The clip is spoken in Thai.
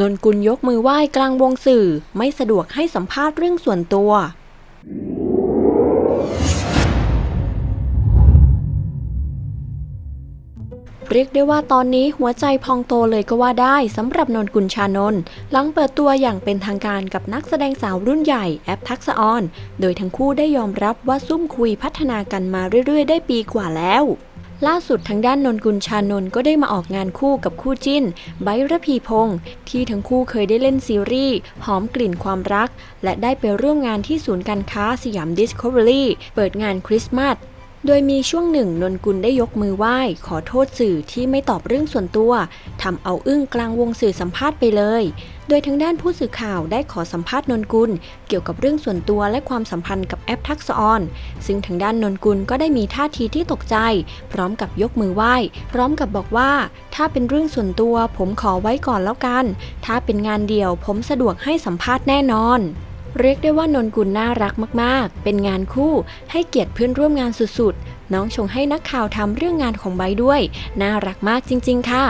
นนกุลยกมือไหว้กลางวงสื่อ ไม่สะดวกให้สัมภาษณ์เรื่องส่วนตัว เรียกได้ว่าตอนนี้หัวใจพองโตเลยก็ว่าได้สำหรับนนกุลชานนท์หลังเปิดตัวอย่างเป็นทางการกับนักแสดงสาวรุ่นใหญ่แอปทักษออน โดยทั้งคู่ได้ยอมรับว่าซุ่มคุยพัฒนากันมาเรื่อยๆ ได้ปีกว่าแล้ว ล่าสุดทางด้านนนกุลชานนก็ได้มาออกงานคู่กับคู่จิ้นไบระพีพงศ์ที่ทั้งคู่เคยได้เล่นซีรีส์หอมกลิ่นความรัก และได้ไปร่วมงานที่ศูนย์การค้าสยามดิสคัฟเวอรี่เปิดงานคริสต์มาส โดยมีช่วงหนึ่งนนกุลได้ยกมือไหว้ ขอโทษสื่อที่ไม่ตอบเรื่องส่วนตัวทำเอาอึ้งกลางวงสื่อสัมภาษณ์ไปเลย โดยทางด้านผู้สื่อข่าวได้ขอสัมภาษณ์นนกุล เกี่ยวกับเรื่องส่วนตัวและความสัมพันธ์กับแอปทักษออน ซึ่งทางด้านนนกุลก็ได้มีท่าทีที่ตกใจ พร้อมกับยกมือไหว้ พร้อมกับบอกว่า ถ้าเป็นเรื่องส่วนตัวผมขอไว้ก่อนแล้วกัน ถ้าเป็นงานเดี่ยวผมสะดวกให้สัมภาษณ์แน่นอน เรียกได้ว่านนกุลน่ารักมาก ๆ เป็นงานคู่ ให้เกียรติเพื่อนร่วมงานสุด ๆ น้องชงให้นักข่าวทำเรื่องงานของไบด้วย น่ารักมากจริง ๆ ค่ะ